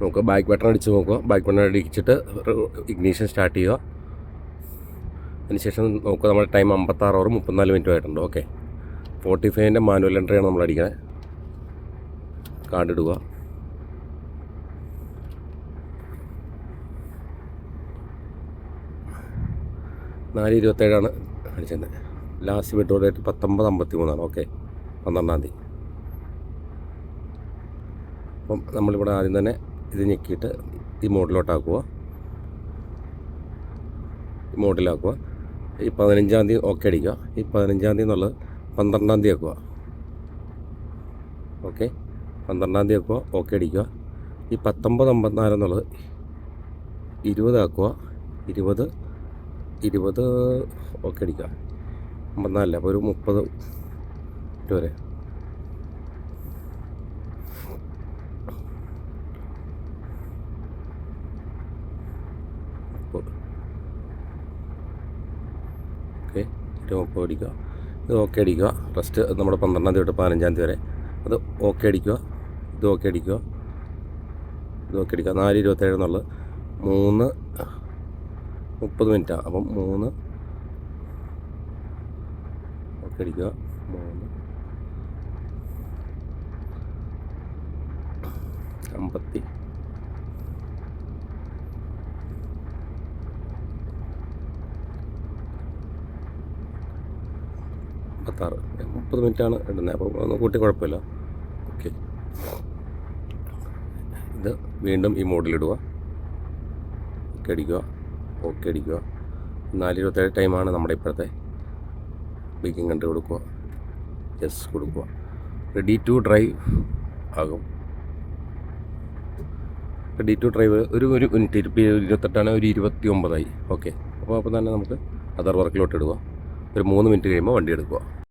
നമുക്ക് back button അടിച്ച് നോക്കുക. ബാക്ക് ബട്ടൺ അടിച്ചിട്ട് ഇഗ്നീഷൻ സ്റ്റാർട്ട് ചെയ്യുക. അതിനുശേഷം നോക്കുക നമ്മുടെ ടൈം അമ്പത്താറ് ഓവർ മുപ്പത്തിനാല് മിനിറ്റ് ആയിട്ടുണ്ട്. ഓക്കെ ഫോർട്ടി ഫൈവിന്റെ മാനുവൽ എൻട്രിയാണ് നമ്മൾ അടിക്കുന്നത് കാർഡ് ഇടുക. നാല് ഇരുപത്തേഴാണ് അടിച്ചത് ലാസ്റ്റ് വിട്ടോ ഡേറ്റ് പത്തൊമ്പത് അമ്പത്തി മൂന്നാണ് ഓക്കെ പന്ത്രണ്ടാം തീയതി. അപ്പം നമ്മളിവിടെ ആദ്യം തന്നെ ഇത് ഞെക്കിയിട്ട് ഈ മോഡിലോട്ടാക്കുക ഈ മോഡിലാക്കുക ഈ പതിനഞ്ചാം തീയതി ഓക്കെ അടിക്കുക. ഈ പതിനഞ്ചാം തീയതി എന്നുള്ളത് പന്ത്രണ്ടാം തീയതി ആക്കുക ഓക്കെ? പന്ത്രണ്ടാം തീയതി ആക്കുക ഓക്കെ അടിക്കുക. ഈ പത്തൊമ്പത് അമ്പത്തിനാല് എന്നുള്ളത് ഇരുപതാക്കുക ഇരുപത് ഇരുപത് ഓക്കെ അടിക്കുക. അമ്പത്തിനാലില്ല? അപ്പോൾ ഒരു മുപ്പത് വരെ. ഓക്കെ മുപ്പത് അടിക്കുക. ഇത് ഓക്കെ അടിക്കുക. ഫസ്റ്റ് നമ്മുടെ പന്ത്രണ്ടാം തീയതി തൊട്ട് പതിനഞ്ചാം തീയതി വരെ. അത് ഓക്കെ അടിക്കുക. ഇത് ഓക്കെ അടിക്കുക. ഇത് ഓക്കെ അടിക്കുക. നാല് ഇരുപത്തേഴ് എന്നുള്ളത്. മൂന്ന് മുപ്പത് മിനിറ്റാണ് അപ്പം മൂന്ന് ഓക്കെ അടിക്കുക. മൂന്ന് അമ്പത്തി അമ്പത്താറ് മുപ്പത് മിനിറ്റാണ് ഇടുന്നത്. അപ്പോൾ ഒന്ന് കൂട്ടി കുഴപ്പമില്ല. ഓക്കെ. ഇത് വീണ്ടും ഈ മോഡിലിടുക ഓക്കെ അടിക്കുക. ഓക്കെ അടിക്കുക. നാല് ഇരുപത്തേഴ് ടൈമാണ് നമ്മുടെ ഇപ്പോഴത്തെ ബേക്കിംഗ് കണ്ട് കൊടുക്കുക. യെസ് കൊടുക്കുക. റെഡി ടു ഡ്രൈവ് ആകും. റെഡി ടു ഡ്രൈവ് ഒരു ഒരു മിനിറ്റ് ഇരുപത്തെട്ടാണ് ഒരു ഇരുപത്തി ഒമ്പതായി ഓക്കെ അപ്പോൾ അപ്പോൾ തന്നെ നമുക്ക് അതർ വർക്കിലോട്ട് ഇടുക. ഒരു മൂന്ന് മിനിറ്റ് കഴിയുമ്പോൾ വണ്ടി എടുക്കുക.